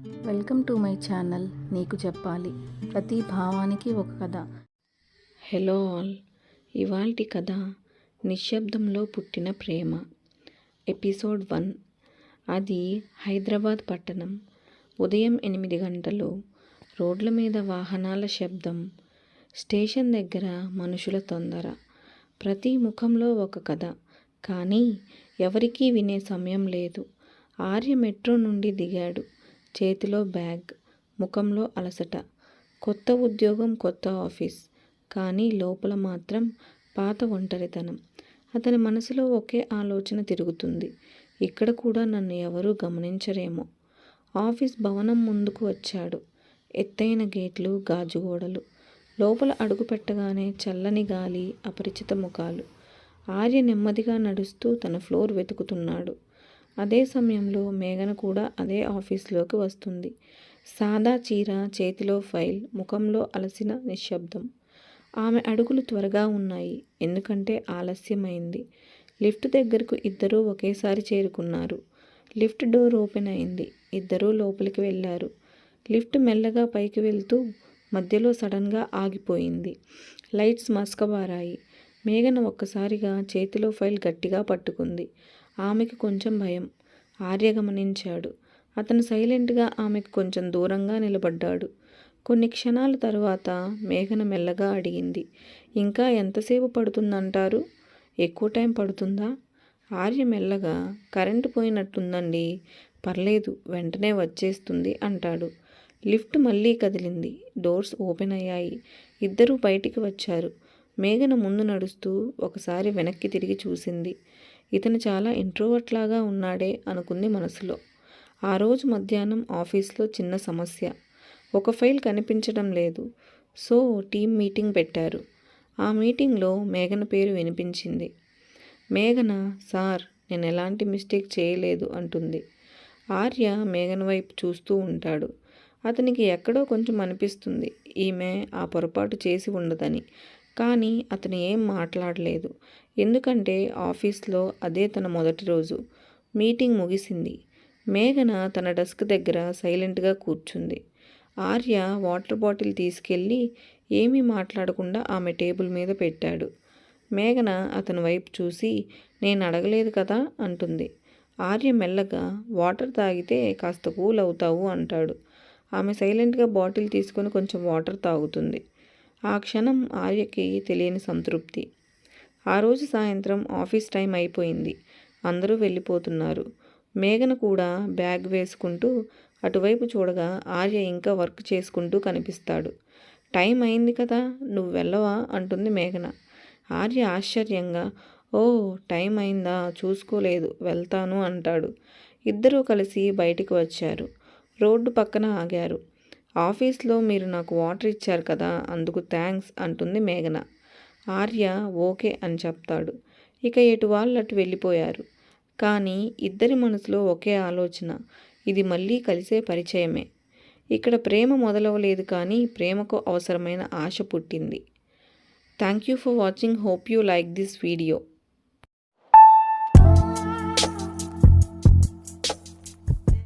Welcome to my channel నీకు చెప్పాలి. ప్రతి భావానికి ఒక కథ. Hello all. ఇవాల్టి కథ నిశ్శబ్దంలో పుట్టిన ప్రేమ. Episode one. అది హైదరాబాద్ పట్టణం. ఉదయం ఎనిమిది గంటలు. రోడ్ల మీద వాహనాల శబ్దం. స్టేషన్ దగ్గర మనుషుల తొందర. ప్రతి ముఖంలో ఒక కథ. కానీ ఎవరికీ వినే సమయం లేదు. ఆర్య మెట్రో నుండి దిగాడు. చేతిలో బ్యాగ్ ముఖంలో అలసట. కొత్త ఉద్యోగం కొత్త ఆఫీస్. కానీ లోపల మాత్రం పాత ఒంటరితనం. అతని మనసులో ఒకే ఆలోచన తిరుగుతుంది. ఇక్కడ కూడా నన్ను ఎవరూ గమనించరేమో. ఆఫీస్ భవనం ముందుకు వచ్చాడు. ఎత్తైన గేట్లు గాజు గోడలు. లోపల అడుగు పెట్టగానే చల్లని గాలి అపరిచిత ముఖాలు. ఆర్య నెమ్మదిగా నడుస్తూ తన ఫ్లోర్ వెతుకుతున్నాడు. అదే సమయంలో మేఘన కూడా అదే ఆఫీస్లోకి వస్తుంది. సాదా చీర చేతిలో ఫైల్ ముఖంలో అలసిన నిశ్శబ్దం. ఆమె అడుగులు త్వరగా ఉన్నాయి. ఎందుకంటే ఆలస్యమైంది. లిఫ్ట్ దగ్గరకు ఇద్దరూ ఒకేసారి చేరుకున్నారు. లిఫ్ట్ డోర్ ఓపెన్ అయింది. ఇద్దరూ లోపలికి వెళ్ళారు. లిఫ్ట్ మెల్లగా పైకి వెళ్తూ మధ్యలో సడన్గా ఆగిపోయింది. లైట్స్ మస్కబారాయి. మేఘన ఒక్కసారిగా చేతిలో ఫైల్ గట్టిగా పట్టుకుంది. ఆమెకు కొంచెం భయం. ఆర్య గమనించాడు అతను సైలెంట్గా ఆమెకు కొంచెం దూరంగా నిలబడ్డాడు. కొన్ని క్షణాల తర్వాత మేఘన మెల్లగా అడిగింది ఇంకా ఎంతసేపు పడుతుందంటారు? ఎక్కువ టైం పడుతుందా? ఆర్య మెల్లగా కరెంటు పోయినట్టుందండి. పర్లేదు వెంటనే వచ్చేస్తుంది అంటాడు. లిఫ్ట్ మళ్ళీ కదిలింది. డోర్స్ ఓపెన్ అయ్యాయి. ఇద్దరూ బయటికి వచ్చారు. మేఘన ముందు నడుస్తూ ఒకసారి వెనక్కి తిరిగి చూసింది. ఇతను చాలా ఇంట్రోవర్ట్ లాగా ఉన్నాడే అనుకుంది మనసులో. ఆ రోజు మధ్యాహ్నం ఆఫీస్లో చిన్న సమస్య. ఒక ఫైల్ కనిపించడం లేదు. సో టీం మీటింగ్ పెట్టారు. ఆ మీటింగ్లో మేఘన పేరు వినిపించింది. మేఘన సార్ నేను ఎలాంటి మిస్టేక్ చేయలేదు అంటుంది. ఆర్య మేఘన వైపు చూస్తూ ఉంటాడు. అతనికి ఎక్కడో కొంచెం అనిపిస్తుంది. ఈమె ఆ పొరపాటు చేసి ఉండదని. కానీ అతను ఏం మాట్లాడలేదు. ఎందుకంటే ఆఫీస్లో అదే తన మొదటి రోజు. మీటింగ్ ముగిసింది. మేఘన తన డెస్క్ దగ్గర సైలెంట్గా కూర్చుంది. ఆర్య వాటర్ బాటిల్ తీసుకెళ్ళి ఏమీ మాట్లాడకుండా ఆమె టేబుల్ మీద పెట్టాడు. మేఘన అతని వైపు చూసి నేను అడగలేదు కదా అంటుంది. ఆర్య మెల్లగా వాటర్ తాగితే కాస్త కూల్ అవుతావు అంటాడు. ఆమె సైలెంట్గా బాటిల్ తీసుకొని కొంచెం వాటర్ తాగుతుంది. ఆ క్షణం ఆర్యకి తెలియని సంతృప్తి. ఆ రోజు సాయంత్రం ఆఫీస్ టైం అయిపోయింది. అందరూ వెళ్ళిపోతున్నారు. మేఘన కూడా బ్యాగ్ వేసుకుంటూ అటువైపు చూడగా ఆర్య ఇంకా వర్క్ చేసుకుంటూ కనిపిస్తాడు. టైం అయింది కదా నువ్వు వెళ్ళవా? అంటుంది మేఘన. ఆర్య ఆశ్చర్యంగా ఓ టైం అయిందా? చూసుకోలేదు. వెళ్తాను అంటాడు. ఇద్దరూ కలిసి బయటికి వచ్చారు. రోడ్డు పక్కన ఆగారు. ఆఫీస్లో మీరు నాకు వాటర్ ఇచ్చారు కదా అందుకు థ్యాంక్స్ అంటుంది మేఘన. ఆర్య ఓకే అని చెప్తాడు. ఇక ఎటు వాళ్ళు అటు వెళ్ళిపోయారు. కానీ ఇద్దరి మనసులో ఒకే ఆలోచన ఇది మళ్ళీ కలిసే పరిచయమే. ఇక్కడ ప్రేమ మొదలవలేదు కానీ ప్రేమకు అవసరమైన ఆశ పుట్టింది. Thank you for watching. Hope you like this video.